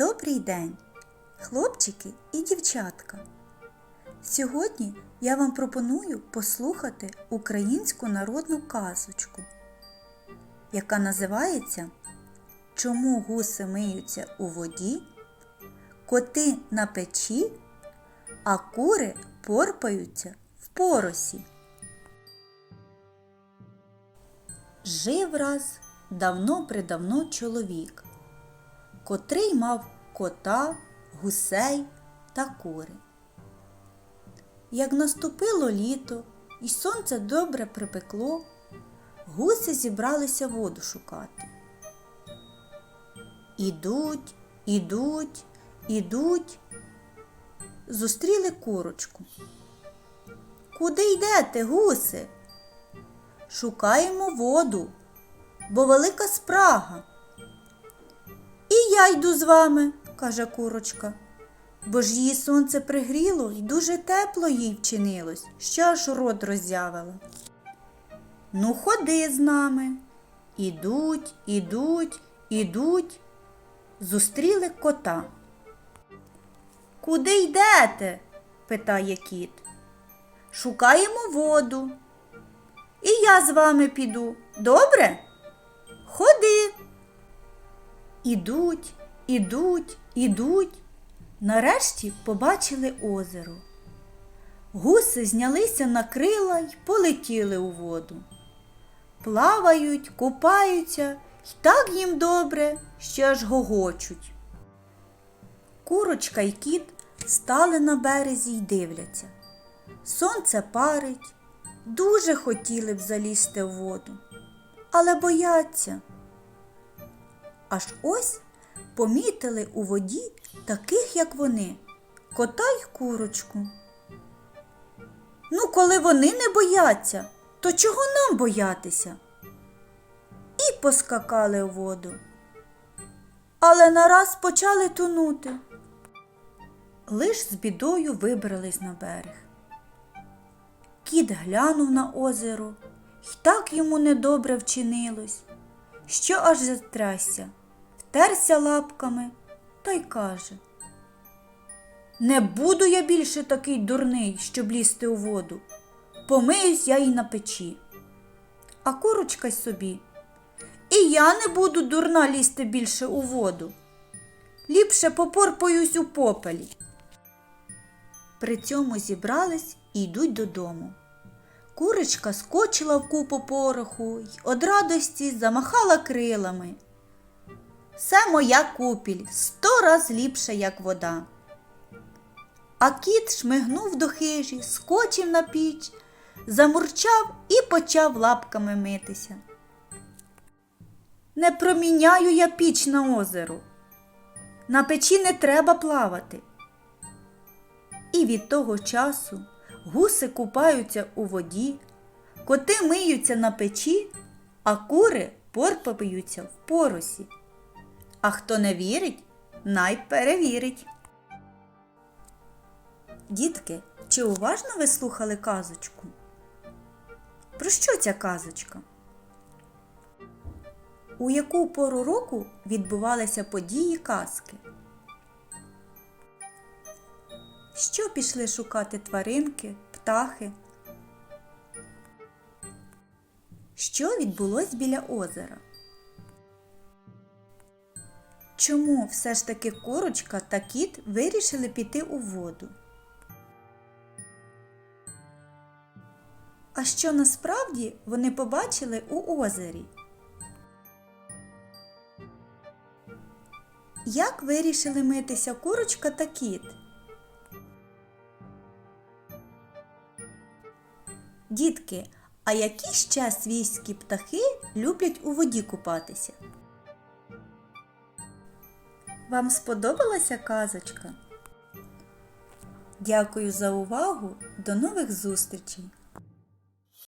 Добрий день, хлопчики і дівчатка. Сьогодні я вам пропоную послухати українську народну казочку, яка називається Чому гуси миються у воді, коти на печі, а кури порпаються в поросі. Жив раз давно-предавно чоловік, котрий мав кота, гусей та кури. Як наступило літо і сонце добре припекло, гуси зібралися воду шукати. Ідуть, ідуть, ідуть, зустріли курочку. Куди йдете, гуси? Шукаємо воду, бо велика спрага. Я йду з вами, каже курочка, бо ж її сонце пригріло і дуже тепло їй вчинилось, що аж рот роззявила. Ну, ходи з нами. Ідуть, ідуть, ідуть, зустріли кота. Куди йдете? питає кіт. Шукаємо воду. І я з вами піду. Добре? Ходи. Ідуть, ідуть, ідуть. Нарешті побачили озеро. Гуси знялися на крила й полетіли у воду. Плавають, купаються, й так їм добре, що аж гогочуть. Курочка й кіт стали на березі й дивляться. Сонце парить, дуже хотіли б залізти в воду, але бояться. Аж ось помітили у воді таких, як вони, кота й курочку. Ну, коли вони не бояться, то чого нам боятися? І поскакали у воду. Але нараз почали тонути. Лиш з бідою вибрались на берег. Кіт глянув на озеро, й так йому недобре вчинилось, що аж затрясся, втерся лапками та й каже Не буду я більше такий дурний, щоб лізти у воду. Помиюсь я й на печі. А курочка й собі. І я не буду дурна лізти більше у воду. Ліпше попорпаюсь у попелі. При цьому зібрались і йдуть додому. Курочка скочила в купу пороху й од радості замахала крилами. Це моя купіль сто раз ліпша, як вода. А кіт шмигнув до хижі, скочив на піч, замурчав і почав лапками митися. Не проміняю я піч на озеро. На печі не треба плавати. І від того часу гуси купаються у воді, коти миються на печі, а кури порпаються в поросі. А хто не вірить, най перевірить. Дітки, чи уважно ви слухали казочку? Про що ця казочка? У яку пору року відбувалися події казки? Що пішли шукати тваринки, птахи? Що відбулось біля озера? Чому все ж таки курочка та кіт вирішили піти у воду? А що насправді вони побачили у озері? Як вирішили митися курочка та кіт? Дітки, а які ще свійські птахи люблять у воді купатися? Вам сподобалася казочка? Дякую за увагу. До нових зустрічей!